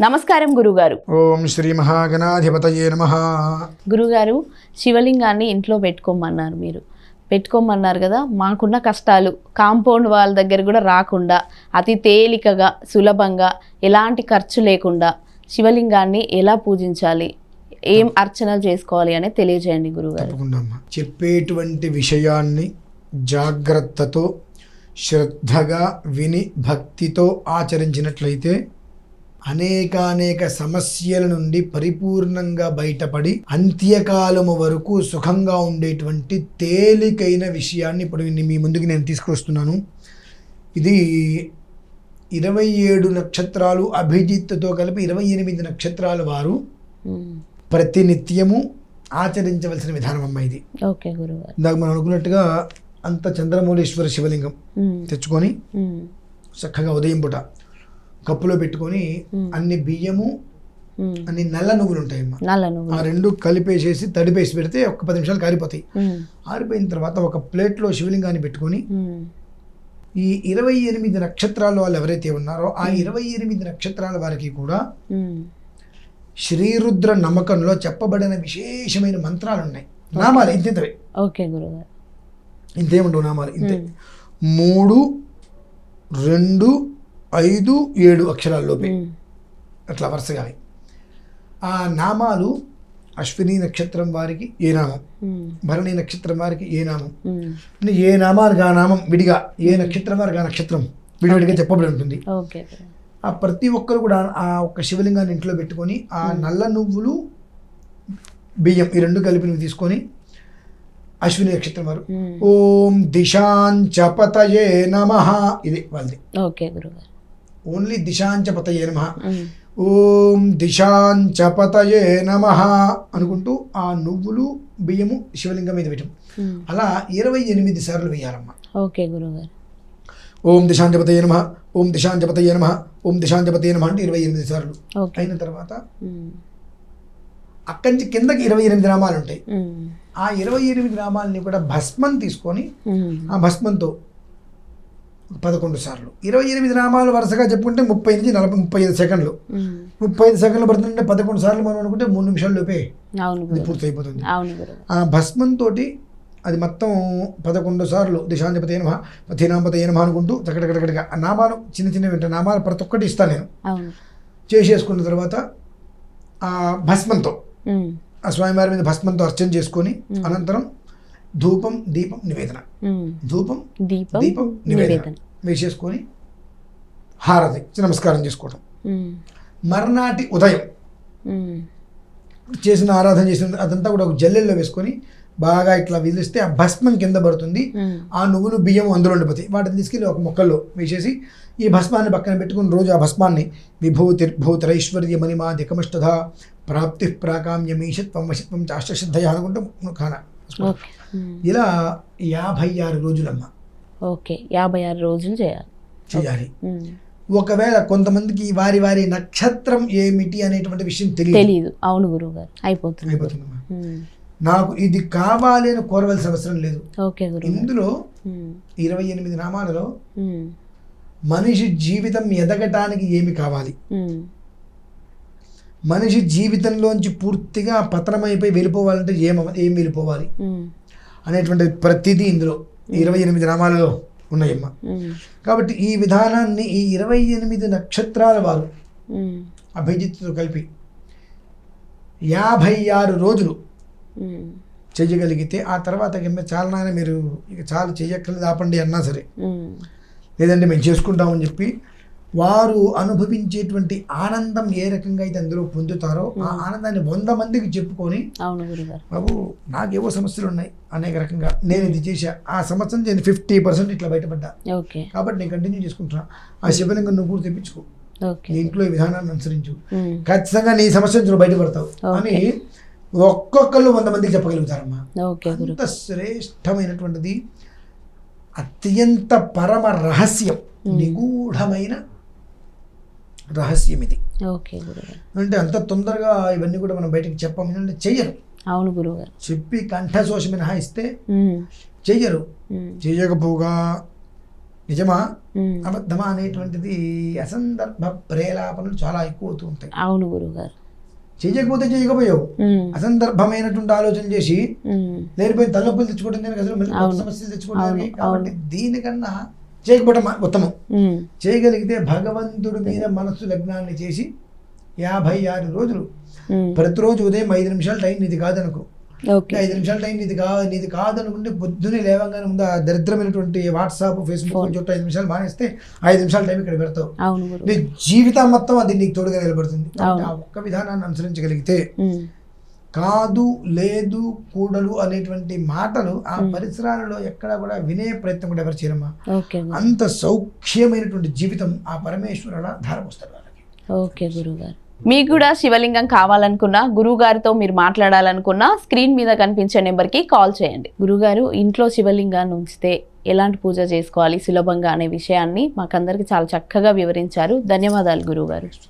నమస్కారం గురుగారు. ఓం శ్రీ మహాగణాధిపతయే నమ. గురుగారు శివలింగాన్ని ఇంట్లో పెట్టుకోమన్నారు మీరు. పెట్టుకోమన్నారు కదా మాకున్న కష్టాలు. కాంపౌండ్ వాళ్ళ దగ్గర కూడా రాకుండా అతి తేలికగా సులభంగా ఎలాంటి ఖర్చు లేకుండా శివలింగాన్ని ఎలా పూజించాలి? ఏం అర్చనలు చేసుకోవాలి అనేది తెలియజేయండి గురుగారు. చెప్పేటువంటి విషయాన్ని జాగ్రత్తతో శ్రద్ధగా విని భక్తితో ఆచరించినట్లయితే అనేకానేక సమస్యల నుండి పరిపూర్ణంగా బయటపడి అంత్యకాలము వరకు సుఖంగా ఉండేటువంటి తేలికైన విషయాన్ని ఇప్పుడు మీ ముందుకు నేను తీసుకొస్తున్నాను ఇది ఇరవై ఏడు నక్షత్రాలు అభిజిత్తుతో కలిపి ఇరవై ఎనిమిది నక్షత్రాల వారు. ప్రతినిత్యము ఆచరించవలసిన విధానం అమ్మ ఇది ఇందాక మనం అనుకున్నట్టుగా అంత చంద్రమౌళేశ్వర శివలింగం. తెచ్చుకొని. చక్కగా ఉదయం పూట కప్పులో పెట్టుకొని అన్ని బియ్యము. అన్ని నల్ల నువ్వులు ఉంటాయమ్మా నల్ల ఆ రెండు కలిపేసేసి తడిపేసి పెడితే ఒక పది నిమిషాలు కారిపోతాయి. ఆరిపోయిన తర్వాత ఒక ప్లేట్లో శివలింగాన్ని పెట్టుకొని. ఈ ఇరవై ఎనిమిది నక్షత్రాల వాళ్ళు ఎవరైతే ఉన్నారో ఆ ఇరవై ఎనిమిది నక్షత్రాల వారికి కూడా. శ్రీరుద్ర నమ్మకంలో చెప్పబడిన విశేషమైన మంత్రాలు ఉన్నాయి. నామాలు ఇంతింతవే. ఓకే గురుగారు. ఇంతేముండవు నామాలు? ఇంతే. మూడు రెండు ఐదు ఏడు అక్షరాల్లోపే. అట్లా వరుసగా. ఆ నామాలు అశ్విని నక్షత్రం వారికి ఏ నామం. భరణి నక్షత్రం వారికి ఏ నామం ఏ నామానికి ఆ నామం విడిగా ఏ నక్షత్రం వారికి ఆ నక్షత్రం విడివిడిగా చెప్పబడి ఉంటుంది. ఆ ప్రతి ఒక్కరు కూడా ఆ ఒక్క శివలింగాన్ని ఇంట్లో పెట్టుకొని ఆ నల్ల నువ్వులు బియ్యం ఈ రెండు కలిపినవి తీసుకొని అశ్విని నక్షత్రం వారు. ఓం దిశాంచపతయే నమ ఇది వాళ్ళది ఓకే గురుగారు ఓన్లీ దిశాంచపతయే నమ. ఓం దిశాంచపతయే నమ అనుకుంటూ ఆ నువ్వులు బియ్యము శివలింగం మీద పెట్టాం. అలా ఇరవై ఎనిమిది సార్లు వేయాలమ్మ ఓకే గురుగారు ఓం దిశాంచపతయే నమ ఓం దిశాంచపతయే నమ ఓం దిశాంచపతయే నమ అంటే ఇరవై ఎనిమిది సార్లు అయిన తర్వాత. అక్కడి నుంచి కిందకి ఇరవై ఎనిమిది నామాలు ఉంటాయి. ఆ ఇరవై ఎనిమిది నామాలని కూడా భస్మం తీసుకొని. ఆ భస్మంతో పదకొండు సార్లు. ఇరవై ఎనిమిది నామాలు వరుసగా చెప్పుకుంటే ముప్పై నుంచి నలభై ముప్పై ఐదు సెకండ్లు. ముప్పై ఐదు సెకండ్లు పడుతుంటే పదకొండు సార్లు మనం అనుకుంటే మూడు నిమిషాల లోపే ఇది పూర్తి అయిపోతుంది ఆ భస్మంతో అది మొత్తం పదకొండు సార్లు దిశాంజపతి నమ పథీనాంపతి నమ అనుకుంటూ చక్కడగడగడగా ఆ నామాలు చిన్న చిన్నవి ఉంటాయి నామాలు ప్రతి ఒక్కటి ఇస్తాను నేను. చేసేసుకున్న తర్వాత ఆ భస్మంతో. ఆ స్వామివారి మీద భస్మంతో అర్చన చేసుకొని అనంతరం ధూపం దీపం నివేదన. ధూపం దీపం దీపం నివేదన నివేదన వేసేసుకొని హారతి నమస్కారం చేసుకోవటం. మర్నాటి ఉదయం. చేసిన ఆరాధన చేసిన అదంతా కూడా ఒక జల్లెల్లో వేసుకొని బాగా ఇట్లా విదిలిస్తే ఆ భస్మం కింద పడుతుంది. ఆ నువ్వులు బియ్యం అందులో ఉండిపోతాయి వాటిని తీసుకెళ్ళి ఒక మొక్కల్లో వేసేసి ఈ భస్మాన్ని పక్కన పెట్టుకుని రోజు ఆ భస్మాన్ని విభూతిర్భూతరైశ్వర్య మణిమాధికమష్టధ ప్రాప్తి ప్రాకామ్యమీషత్వం వశత్వం చాష్టశ్రద్ధయ అనుకుంటూ ఖాన. ఇలా యాభై ఆరు రోజులమ్మ. ఓకే యాభై ఆరు రోజులు చేయాలి. చేయాలి. ఒకవేళ కొంతమందికి వారి వారి నక్షత్రం ఏమిటి అనేటువంటి విషయం తెలియదు అవును గురుగారు అయిపోతుంది. అయిపోతుందమ్మా. ఉమ్. నాకు ఇది కావాలి అని కోరవలసిన అవసరం లేదు. ఇందులో. ఇరవై ఎనిమిది నామాలలో. మనిషి జీవితం ఎదగటానికి ఏమి కావాలి. మనిషి జీవితంలోంచి పూర్తిగా పతనమైపోయి వెళ్ళిపోవాలంటే ఏం ఏం వెళ్ళిపోవాలి. అనేటువంటి ప్రతిదీ ఇందులో ఇరవై ఎనిమిది నామాలలో ఉన్నాయమ్మ. కాబట్టి ఈ విధానాన్ని ఈ ఇరవై ఎనిమిది నక్షత్రాల వారు. అభిజిత్తుతో కలిపి యాభై ఆరు రోజులు ఉమ్. చెయ్యగలిగితే ఆ తర్వాత చాలా నాయన మీరు ఇక చాలు చెయ్యక్కర్లేదు ఆపండి అన్నా సరే. లేదంటే మేము చేసుకుంటామని చెప్పి వారు అనుభవించేటువంటి ఆనందం ఏ రకంగా అయితే అందులో పొందుతారో ఆ ఆనందాన్ని వంద మందికి చెప్పుకొని బాబు నాకేవో సమస్యలు ఉన్నాయి అనేక రకంగా. నేను ఇది చేశా. ఆ సంవత్సరం నేను ఫిఫ్టీ పర్సెంట్ ఇట్లా బయటపడ్డా. కాబట్టి నేను కంటిన్యూ చేసుకుంటున్నా. ఆ శివలింగం నువ్వు కూడా తెప్పించుకో. ఇంట్లో ఈ విధానాన్ని అనుసరించు. ఖచ్చితంగా నీ సమస్య నుంచి బయటపడతావు. అని ఒక్కొక్కళ్ళు వంద మందికి చెప్పగలుగుతారమ్మా. అంత శ్రేష్టమైనటువంటిది అత్యంత పరమ రహస్యం నిగూఢమైన రహస్యం ఇది ఓకే అంటే అంత తొందరగా ఇవన్నీ కూడా మనం బయటకు చెప్పాము ఎందుకంటే చెయ్యరు. అవును గురుగారు. చెప్పి కంఠశోష మినహాయిస్తే. చెయ్యరు. ఉమ్. చెయ్యకపోగా నిజమా. అబద్ధమా అనేటువంటిది అసందర్భ ప్రేలాపనలు చాలా ఎక్కువ అవుతూ ఉంటాయి. అవును గురుగారు. చేయకపోతే చేయకపోయావు. అసందర్భమైనటువంటి ఆలోచన చేసి. లేనిపోయి తలనొప్పులు తెచ్చుకోవడం దానికి? అసలు. సమస్యలు తెచ్చుకోవడానికి కాబట్టి దీనికన్నా చేయకపోవడం మ- ఉత్తమం. చేయగలిగితే భగవంతుడి మీద మనస్సు లగ్నాన్ని చేసి యాభై ఆరు రోజులు. ప్రతిరోజు ఉదయం ఐదు నిమిషాలు టైం నీది కాదనుకో ఐదు నిమిషాల టైం నీది కా నీది కాదనుకుంటే పొద్దున్నే లేవగానే ముందు ఆ దరిద్రమైనటువంటి వాట్సాప్ ఫేస్బుక్ చుట్టూ ఐదు నిమిషాలు మానేస్తే ఐదు నిమిషాల టైం ఇక్కడ పెడతావు నీ జీవితం మొత్తం అది నీకు తోడుగా నిలబడుతుంది. ఆ ఒక్క విధానాన్ని అనుసరించగలిగితే. కాదు లేదు కూడలు అనేటువంటి మాటలు ఆ పరిసరాలలో ఎక్కడా కూడా వినే ప్రయత్నం కూడా ఎవరు చేయరమ్మా. అంత సౌఖ్యమైనటువంటి జీవితం ఆ పరమేశ్వరుడు ధారపోస్తాడు వాళ్ళకి. ఓకే గురుగారు. మీకు కూడా శివలింగం కావాలనుకున్నా గురువుగారితో మీరు మాట్లాడాలనుకున్నా స్క్రీన్ మీద కనిపించే నెంబర్కి కాల్ చేయండి. గురుగారు ఇంట్లో శివలింగాన్ని ఉంచితే ఎలాంటి పూజ చేసుకోవాలి సులభంగా అనే విషయాన్ని మాకందరికి చాలా చక్కగా వివరించారు. ధన్యవాదాలు గురువుగారు